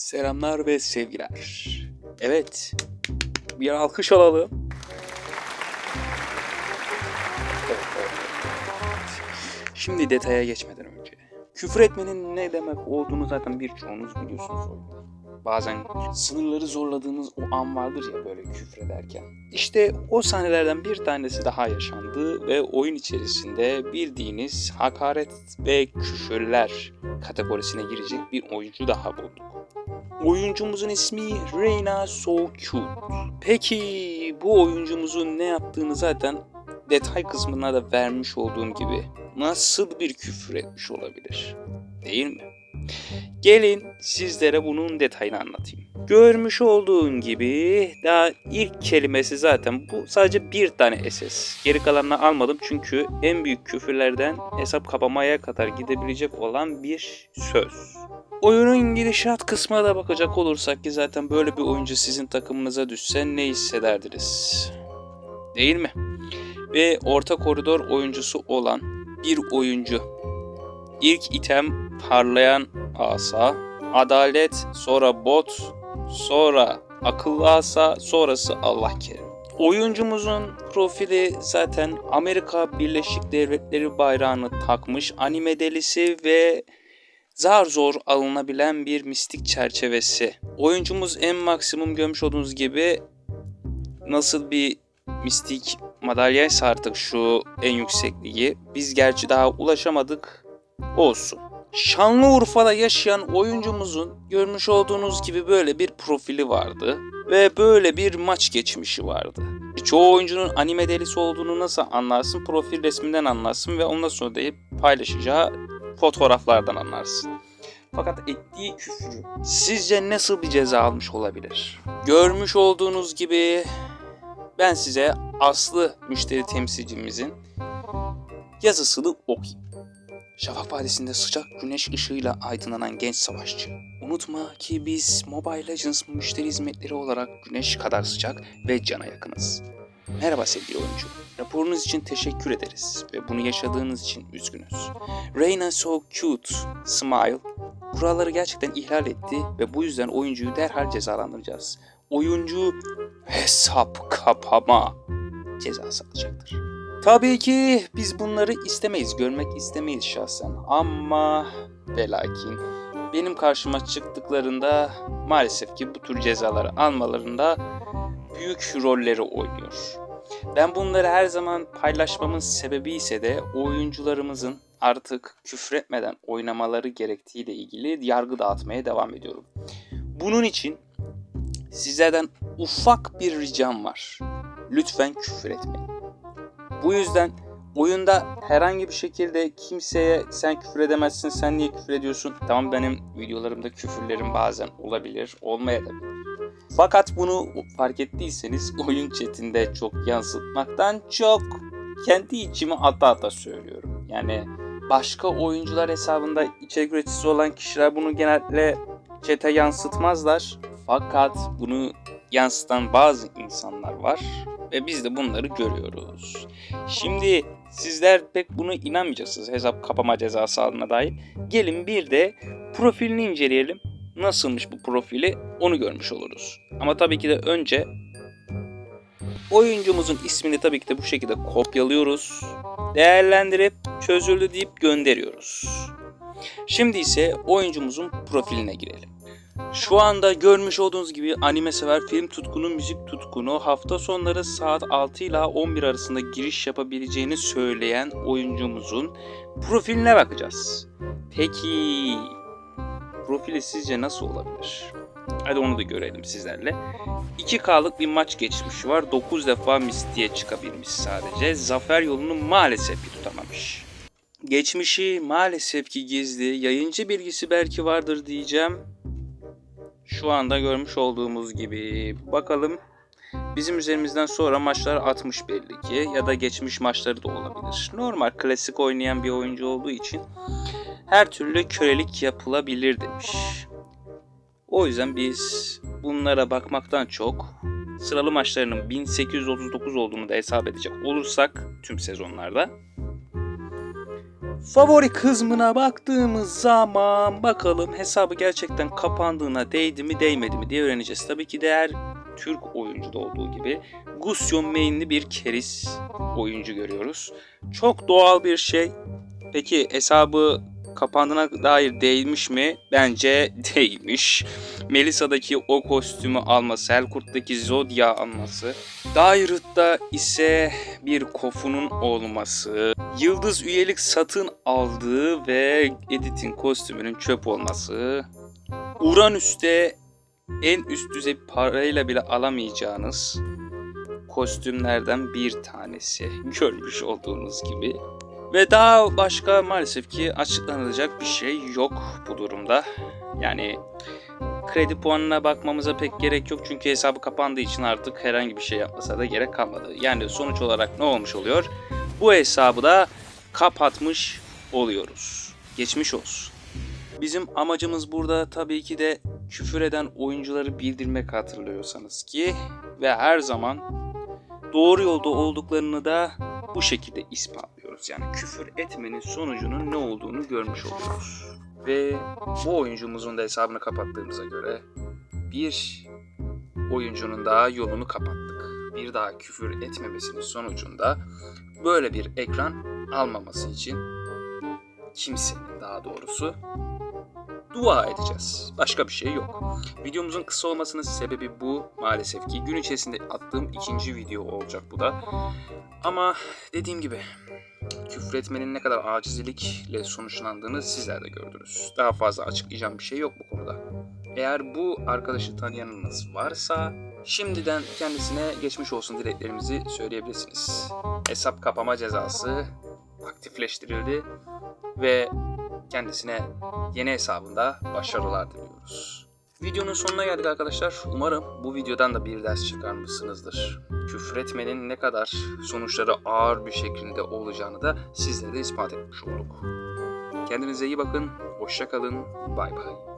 Selamlar ve sevgiler. Evet, bir alkış alalım. Şimdi detaya geçmeden önce. Küfür etmenin ne demek olduğunu zaten birçoğunuz biliyorsunuz. Bazen sınırları zorladığınız o an vardır ya böyle küfrederken. İşte o sahnelerden bir tanesi daha yaşandı ve oyun içerisinde bildiğiniz hakaret ve küfürler kategorisine girecek bir oyuncu daha bulduk. Oyuncumuzun ismi Reyna So. Peki bu oyuncumuzun ne yaptığını zaten detay kısmına da vermiş olduğum gibi nasıl bir küfür etmiş olabilir? Değil mi? Gelin sizlere bunun detayını anlatayım. Görmüş olduğun gibi daha ilk kelimesi zaten bu sadece bir tane SS. Geri kalanını almadım çünkü en büyük küfürlerden hesap kapamaya kadar gidebilecek olan bir söz. Oyunun gidişat kısmına da bakacak olursak ki zaten böyle bir oyuncu sizin takımınıza düşse ne hissederdiniz? Değil mi? Ve orta koridor oyuncusu olan bir oyuncu. İlk item parlayan asa, adalet, sonra bot, sonra akıllı asa, sonrası Allah kerim. Oyuncumuzun profili zaten Amerika Birleşik Devletleri bayrağını takmış anime delisi ve zar zor alınabilen bir mistik çerçevesi. Oyuncumuz en maksimum görmüş olduğunuz gibi nasıl bir mistik madalyaysa artık şu en yüksekliği. Biz gerçi daha ulaşamadık. Olsun. Şanlıurfa'da yaşayan oyuncumuzun görmüş olduğunuz gibi böyle bir profili vardı ve böyle bir maç geçmişi vardı. Çoğu oyuncunun anime delisi olduğunu nasıl anlarsın? Profil resminden anlarsın ve ondan sonra da paylaşacağı fotoğraflardan anlarsın. Fakat ettiği küfrü sizce nasıl bir ceza almış olabilir? Görmüş olduğunuz gibi ben size aslı müşteri temsilcimizin yazısını okuyayım. Şafak Vadisi'nde sıcak güneş ışığıyla aydınlanan genç savaşçı. Unutma ki biz Mobile Legends müşteri hizmetleri olarak güneş kadar sıcak ve cana yakınız. Merhaba sevgili oyuncu. Raporunuz için teşekkür ederiz ve bunu yaşadığınız için üzgünüz. Reyna So Cute, Smile, kuralları gerçekten ihlal etti ve bu yüzden oyuncuyu derhal cezalandıracağız. Oyuncu hesap kapama cezası alacaktır. Tabii ki biz bunları istemeyiz, görmek istemeyiz şahsen. Ama ve lakin benim karşıma çıktıklarında maalesef ki bu tür cezaları almalarında büyük rolleri oynuyor. Ben bunları her zaman paylaşmamın sebebi ise de oyuncularımızın artık küfretmeden oynamaları gerektiğiyle ilgili yargı dağıtmaya devam ediyorum. Bunun için sizlerden ufak bir ricam var. Lütfen küfür etmeyin. Bu yüzden oyunda herhangi bir şekilde kimseye sen küfür edemezsin, sen niye küfür ediyorsun? Tamam benim videolarımda küfürlerim bazen olabilir, olmayabilir. Fakat bunu fark ettiyseniz oyun chatinde çok yansıtmaktan çok kendi içime ata ata söylüyorum. Yani başka oyuncular hesabında içerik üreticisi olan kişiler bunu genelde chat'e yansıtmazlar. Fakat bunu yansıtan bazı insanlar var ve biz de bunları görüyoruz. Şimdi sizler pek buna inanmayacaksınız hesap kapama cezası aldığına dair. Gelin bir de profilini inceleyelim. Nasılmış bu profili onu görmüş oluruz. Ama tabii ki de önce oyuncumuzun ismini tabii ki de bu şekilde kopyalıyoruz. Değerlendirip çözüldü deyip gönderiyoruz. Şimdi ise oyuncumuzun profiline girelim. Şu anda görmüş olduğunuz gibi anime sever, film tutkunu, müzik tutkunu hafta sonları saat 6 ile 11 arasında giriş yapabileceğini söyleyen oyuncumuzun profiline bakacağız. Peki profili sizce nasıl olabilir? Hadi onu da görelim sizlerle. 2K'lık bir maç geçmişi var. 9 defa Misty'ye çıkabilmiş sadece. Zafer yolunu maalesef ki tutamamış. Geçmişi maalesef ki gizli. Yayıncı bilgisi belki vardır diyeceğim. Şu anda görmüş olduğumuz gibi. Bakalım bizim üzerimizden sonra maçlar atmış belli ki ya da geçmiş maçları da olabilir. Normal klasik oynayan bir oyuncu olduğu için her türlü kölelik yapılabilir demiş. O yüzden biz bunlara bakmaktan çok sıralı maçlarının 1839 olduğunu da hesap edecek olursak tüm sezonlarda Favori kısmına baktığımız zaman bakalım hesabı gerçekten kapandığına değdi mi değmedi mi diye öğreneceğiz. Tabii ki de her Türk oyuncuda olduğu gibi Gusyon mainli bir keris oyuncu görüyoruz. Çok doğal bir şey. Peki hesabı kapandığına dair değilmiş mi? Bence değilmiş. Melisa'daki o kostümü alması, Helkurt'taki Zodia alması, Dairut'ta ise bir kofunun olması, yıldız üyelik satın aldığı ve Edith'in kostümünün çöp olması, Uranüs'te en üst düzey parayla bile alamayacağınız kostümlerden bir tanesi görmüş olduğunuz gibi. Ve daha başka maalesef ki açıklanılacak bir şey yok bu durumda. Yani kredi puanına bakmamıza pek gerek yok çünkü hesabı kapandığı için artık herhangi bir şey yapmasa da gerek kalmadı. Yani sonuç olarak ne olmuş oluyor? Bu hesabı da kapatmış oluyoruz. Geçmiş olsun. Bizim amacımız burada tabii ki de küfür eden oyuncuları bildirmek hatırlıyorsanız ki ve her zaman doğru yolda olduklarını da bu şekilde ispatlıyoruz. Yani küfür etmenin sonucunun ne olduğunu görmüş oluyoruz. Ve bu oyuncumuzun da hesabını kapattığımıza göre bir oyuncunun daha yolunu kapattık. Bir daha küfür etmemesinin sonucunda böyle bir ekran almaması için kimsenin daha doğrusu dua edeceğiz. Başka bir şey yok. Videomuzun kısa olmasının sebebi bu maalesef ki. Gün içerisinde attığım ikinci video olacak bu da. Ama dediğim gibi küfretmenin ne kadar acizlikle sonuçlandığını sizler de gördünüz. Daha fazla açıklayacağım bir şey yok bu konuda. Eğer bu arkadaşı tanıyanınız varsa şimdiden kendisine geçmiş olsun dileklerimizi söyleyebilirsiniz. Hesap kapama cezası aktifleştirildi ve kendisine yeni hesabında başarılar diliyoruz. Videonun sonuna geldik arkadaşlar. Umarım bu videodan da bir ders çıkarmışsınızdır. Küfür etmenin ne kadar sonuçları ağır bir şekilde olacağını da sizlere de ispat etmiş olduk. Kendinize iyi bakın, hoşça kalın, bay bay.